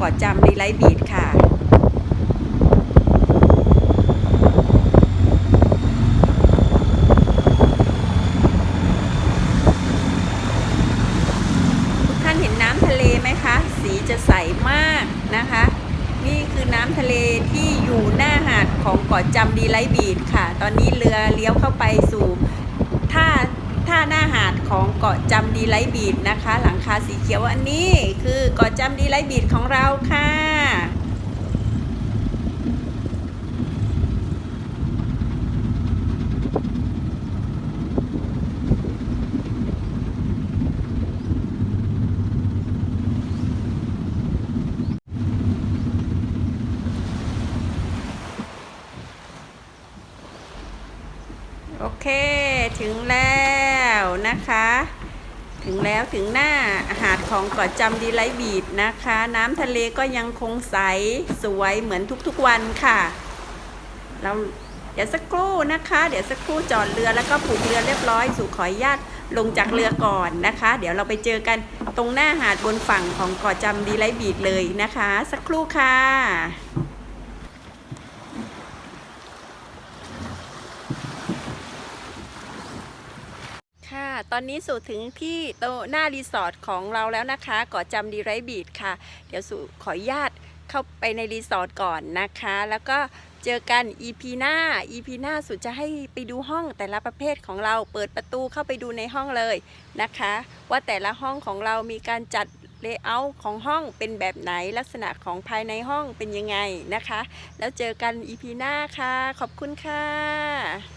กอดจำดีไลท์บีดค่ะทุกท่านเห็นน้ำทะเลไหมคะสีจะใสมากนะคะ นี่คือน้ำทะเลที่อยู่หน้าหาดของเกาะจำดีไลท์บีดค่ะ ตอนนี้เรือเลี้ยวเข้าไปสู่ท่า ท่าหน้าหาดของเกาะจำดีไลบีดนะคะ หลังคาสีเขียวอันนี้คือเกาะจำดีไลบีดของเราค่ะโอเค ถึงแล้ว นะคะ ถึงแล้วถึงหน้าหาดของเกาะจำดีไลท์บีดนะคะ น้ำทะเลก็ยังคงใสสวยเหมือนทุกๆวันค่ะ เราเดี๋ยวสักครู่นะคะ เดี๋ยวสักครู่จอดเรือแล้วก็ผูกเรือเรียบร้อยสู่ขออนุญาตลงจากเรือก่อนนะคะ เดี๋ยวเราไปเจอกันตรงหน้าหาดบนฝั่งของเกาะจำดีไลท์บีดเลยนะคะ สักครู่ค่ะ ตอนนี้สู่ถึงที่โตะหน้ารีสอร์ทของเราแล้วนะคะเกาะจำดีไรบีดค่ะ เดี๋ยวสู่ขออนุญาตเข้าไปในรีสอร์ทก่อนนะคะ แล้วก็เจอกัน EP หน้า EP หน้าสุดจะให้ไปดูห้องแต่ละประเภทของเราเปิดประตูเข้าไปดูในห้องเลยนะคะ ว่าแต่ละห้องของเรามีการจัดเลเยอร์ของห้องเป็นแบบไหนลักษณะของภายในห้องเป็นยังไงนะคะ แล้วเจอกัน EP หน้าค่ะ ขอบคุณค่ะ